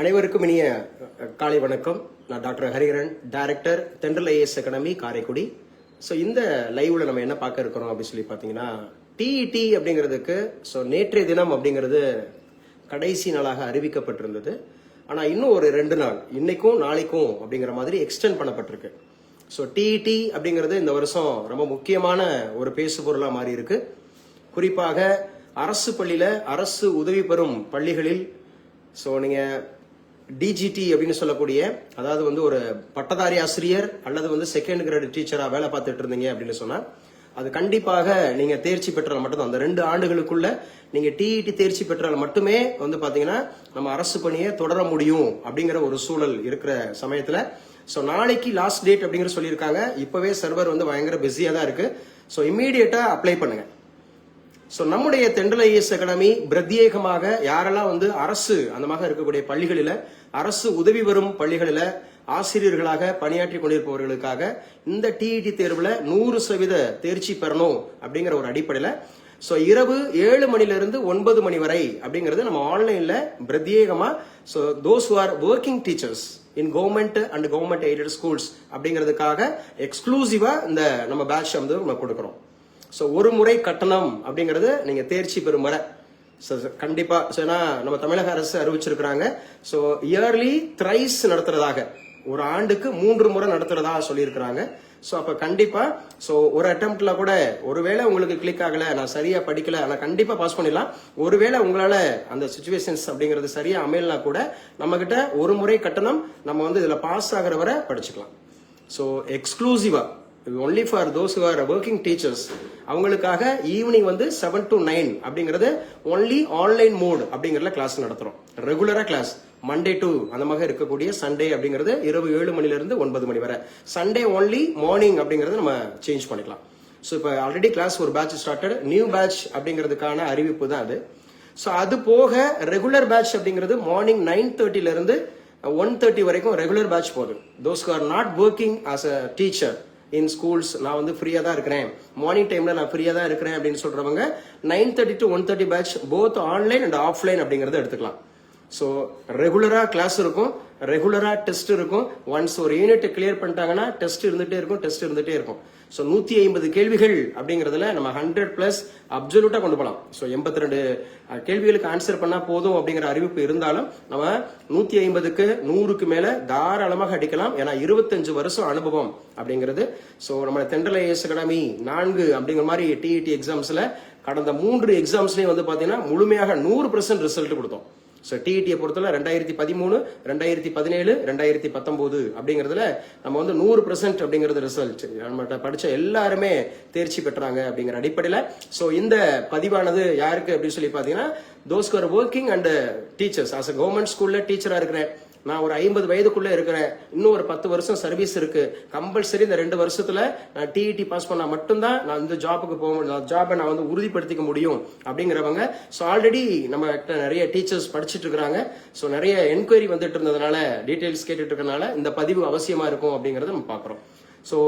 அனைவருக்கும் இனிய காலை வணக்கம். நான் doctor Hariharan director Thendral IAS academy Karaikudi. So இந்த லைவ்ல நம்ம என்ன பார்க்க இருக்கிறோம் அப்படின்னு சொல்லி பார்த்தீங்கன்னா டிஇடி அப்படிங்கிறதுக்கு ஸோ நேற்றைய தினம் அப்படிங்கிறது கடைசி நாளாக அறிவிக்கப்பட்டிருந்தது. ஆனால் இன்னும் ஒரு ரெண்டு நாள் இன்னைக்கும் நாளைக்கும் அப்படிங்கிற மாதிரி எக்ஸ்டெண்ட் பண்ணப்பட்டிருக்கு. ஸோ டிஇடி அப்படிங்கிறது இந்த வருஷம் ரொம்ப முக்கியமான ஒரு பேசு பொருளாக மாறி இருக்கு குறிப்பாக அரசு பள்ளியில் அரசு உதவி பெறும் பள்ளிகளில் ஸோ நீங்கள் டிஜிடி அப்படின்னு சொல்லக்கூடிய அதாவது வந்து ஒரு பட்டதாரி ஆசிரியர் அல்லது வந்து செகண்ட் கிரேட் டீச்சரா வேலை பார்த்துட்டு இருந்தீங்க அப்படின்னு சொன்னா அது கண்டிப்பாக நீங்க தேர்ச்சி பெற்றால் மட்டும்தான். அந்த ரெண்டு ஆண்டுகளுக்குள்ள நீங்க டிஇடி தேர்ச்சி பெற்றால் மட்டுமே வந்து பாத்தீங்கன்னா நம்ம அரசு பணியை தொடர முடியும் அப்படிங்கிற ஒரு சூழல் இருக்கிற சமயத்துல. ஸோ நாளைக்கு லாஸ்ட் டேட் அப்படிங்கிற சொல்லியிருக்காங்க. இப்பவே சர்வர் வந்து பயங்கர பிஸியா தான் இருக்கு. ஸோ இம்மீடியட்டா அப்ளை பண்ணுங்க. ஸோ நம்முடைய தெண்டல் ஐஎஸ் அகாடமி பிரத்யேகமாக யாரெல்லாம் வந்து அரசு அந்த மாதிரி இருக்கக்கூடிய பள்ளிகளில் அரசு உதவி வரும் பள்ளிகளில் ஆசிரியர்களாக பணியாற்றி கொண்டிருப்பவர்களுக்காக இந்த டிஇடி தேர்வில் நூறு சதவீத தேர்ச்சி பெறணும் அப்படிங்கிற ஒரு அடிப்படையில் ஸோ இரவு ஏழு மணிலிருந்து ஒன்பது மணி வரை அப்படிங்கிறது நம்ம ஆன்லைனில் பிரத்யேகமாக so those are working teachers in government and government aided schools அப்படிங்கிறதுக்காக எக்ஸ்க்ளூசிவாக இந்த நம்ம பேட்ச் வந்து நம்ம கொடுக்குறோம். ஸோ ஒரு முறை கட்டணம் அப்படிங்கிறது நீங்கள் தேர்ச்சி பெறும் வரை. ஸோ கண்டிப்பாக ஸோ ஏன்னா நம்ம தமிழக அரசு அறிவிச்சிருக்கிறாங்க. ஸோ இயர்லி த்ரைஸ் நடத்துறதாக. ஒரு ஆண்டுக்கு மூன்று முறை நடத்துறதா சொல்லியிருக்கிறாங்க. ஸோ அப்போ கண்டிப்பாக ஸோ ஒரு அட்டம்ப்ட்ல கூட ஒருவேளை உங்களுக்கு கிளிக் ஆகலை நான் சரியாக படிக்கல ஆனால் கண்டிப்பாக பாஸ் பண்ணிடலாம். ஒருவேளை உங்களால் அந்த சுச்சுவேஷன்ஸ் அப்படிங்கிறது சரியாக அமையலனா கூட நம்மக்கிட்ட ஒரு முறை கட்டணம் நம்ம வந்து இதில் பாஸ் ஆகிற வரை படிச்சுக்கலாம். ஸோ எக்ஸ்க்ளூசிவாக only for those are working teachers அவங்களுக்காக ஈவினிங் வந்து செவன் டு நைன் அப்படிங்கிறது ஒன்லி ஆன்லைன் மோட் அப்படிங்கிறத கிளாஸ் நடத்துறோம். ரெகுலரா கிளாஸ் மண்டே டு அந்த மாதிரி இருக்கக்கூடிய சண்டே அப்படிங்கிறது இரவு ஏழு மணில இருந்து ஒன்பது மணி வரை. சண்டே ஒன்லி மார்னிங் அப்படிங்கிறது நம்ம சேஞ்ச் பண்ணிக்கலாம். ஸோ இப்போ ஆல்ரெடி கிளாஸ் ஒரு பேட்ச் ஸ்டார்டட் நியூ பேட்ச் அப்படிங்கிறதுக்கான அறிவிப்பு தான் அது. ஸோ அது போக ரெகுலர் பேட்ச் அப்படிங்கிறது மார்னிங் நைன் தேர்ட்டில இருந்து ஒன் தேர்ட்டி வரைக்கும் ரெகுலர் பேட்ச் போகுது. Those are not working as a teacher in schools நான் வந்து ஃப்ரீயாக தான் இருக்கிறேன். மார்னிங் டைமில் நான் ஃப்ரீயாக தான் இருக்கிறேன் அப்படின்னு சொல்கிறவங்க nine thirty to one thirty batch both online and offline அப்படிங்கிறத எடுத்துக்கலாம். ஸோ ரெகுலராக கிளாஸ் இருக்கும். ரெகுலராக டெஸ்ட் இருக்கும். ஒன்ஸ் ஒரு யூனிட் கிளியர் பண்ணிட்டாங்கன்னா டெஸ்ட் இருந்துகிட்டே இருக்கும் டெஸ்ட் இருந்துகிட்டே இருக்கும். ஸோ நூற்றி ஐம்பது கேள்விகள் அப்படிங்கறதுல நம்ம ஹண்ட்ரட் ப்ளஸ் அப்சல்யூட்டாக கொண்டு போகலாம் ஸோ எண்பத்தி ரெண்டு கேள்விகளுக்கு ஆன்சர் பண்ணால் போதும் அப்படிங்கிற அறிவிப்பு இருந்தாலும் நம்ம நூற்றி ஐம்பதுக்கு நூறுக்கு மேலே தாராளமாக அடிக்கலாம். ஏன்னா இருபத்தஞ்சு வருஷம் அனுபவம் அப்படிங்கிறது. ஸோ நம்ம தென்றல் ஐஎஸ் அகாடமி நான்கு அப்படிங்கிற மாதிரி டிஇடி எக்ஸாம்ஸில் கடந்த மூன்று எக்ஸாம்ஸ்லேயும் வந்து பார்த்தீங்கன்னா முழுமையாக நூறு பர்சன்ட் ரிசல்ட் கொடுத்தோம். ஸோ டிஇடியை பொறுத்தவரை ரெண்டாயிரத்தி பதிமூணு ரெண்டாயிரத்தி பதினேழு ரெண்டாயிரத்தி பத்தொம்போது அப்படிங்கிறதுல நம்ம வந்து நூறு பர்சன்ட் அப்படிங்கிறது ரிசல்ட் நம்மகிட்ட படித்த எல்லாருமே தேர்ச்சி பெற்றாங்க அப்படிங்கிற அடிப்படையில். ஸோ இந்த பதிவானது யாருக்கு அப்படின்னு சொல்லி பார்த்தீங்கன்னா those working and teachers as a government ஸ்கூலில் டீச்சராக இருக்கிறேன். நான் ஒரு ஐம்பது வயதுக்குள்ளே இருக்கிறேன் இன்னும் ஒரு பத்து வருஷம் சர்வீஸ் இருக்கு. கம்பல்சரி இந்த ரெண்டு வருஷத்துல நான் டிஇடி பாஸ் பண்ணால் மட்டும்தான் நான் இந்த ஜாபுக்கு போக முடியும். ஜாபை நான் வந்து உறுதிப்படுத்திக்க முடியும் அப்படிங்கிறவங்க. ஸோ ஆல்ரெடி நம்ம கிட்ட நிறைய டீச்சர்ஸ் படிச்சுட்டு இருக்கிறாங்க. ஸோ நிறைய என்கொயரி வந்துட்டு இருந்ததுனால டீட்டெயில்ஸ் கேட்டுட்டு இருக்கனால இந்த பதிவு அவசியமா இருக்கும் அப்படிங்கறத நம்ம பார்க்குறோம். ஸோ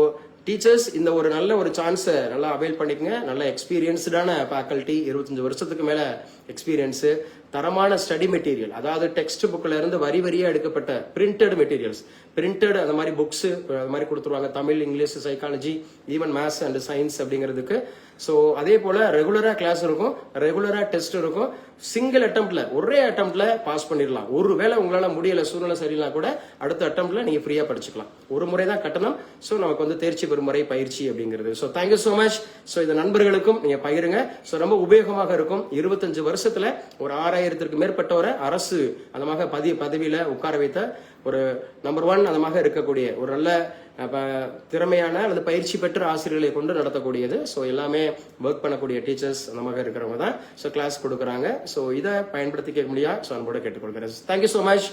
டீச்சர்ஸ் இந்த ஒரு நல்ல ஒரு சான்ஸை நல்லா அவைல் பண்ணிக்கங்க. நல்ல எக்ஸ்பீரியன்ஸ்டான ஃபேக்கல்ட்டி இருபத்தஞ்சி வருஷத்துக்கு மேலே எக்ஸ்பீரியன்ஸு தரமான ஸ்டடி மெட்டீரியல் அதாவது டெக்ஸ்ட் புக்கில் இருந்து வரி வரியாக எடுக்கப்பட்ட பிரிண்டட் மெட்டீரியல்ஸ் பிரிண்டட் அந்த மாதிரி புக்ஸு அது மாதிரி கொடுத்துருவாங்க. Tamil English psychology even maths and science அப்படிங்கிறதுக்கு. ஸோ அதே போல் ரெகுலராக கிளாஸ் இருக்கும். ரெகுலராக டெஸ்ட் இருக்கும். சிங்கிள் அட்டம்ப்டில் ஒரே அட்டம்ப்டில் பாஸ் பண்ணிடலாம். ஒரு வேளை உங்களால் முடியல சூழ்நிலை சரியில்லாம் கூட அடுத்த அட்டம்ப்டில் நீங்கள் ஃப்ரீயாக படிச்சுக்கலாம். ஒரு முறை தான் கட்டணம். ஸோ நமக்கு வந்து தேர்ச்சி பெறும் முறை பயிற்சி அப்படிங்கிறது. So thank you so much so இந்த நண்பர்களுக்கும் நீங்கள் பகிருங்க. ஸோ ரொம்ப உபயோகமாக இருக்கும். இருபத்தஞ்சு வருஷத்தில் ஒரு ஆறு ஆறாயிரத்திற்கு மேற்பட்டவரை அரசு அந்த பதி பதவியில உட்கார வைத்த ஒரு நம்பர் ஒன் அந்த மாதிரி இருக்கக்கூடிய ஒரு நல்ல திறமையான அல்லது பயிற்சி பெற்ற ஆசிரியர்களை கொண்டு நடத்தக்கூடியது. ஸோ எல்லாமே ஒர்க் பண்ணக்கூடிய டீச்சர்ஸ் அந்த மாதிரி இருக்கிறவங்க தான். ஸோ கிளாஸ் கொடுக்குறாங்க. ஸோ இதை பயன்படுத்திக்க முடியா? ஸோ அன்போட கேட்டுக்கொள்கிறேன். Thank you so much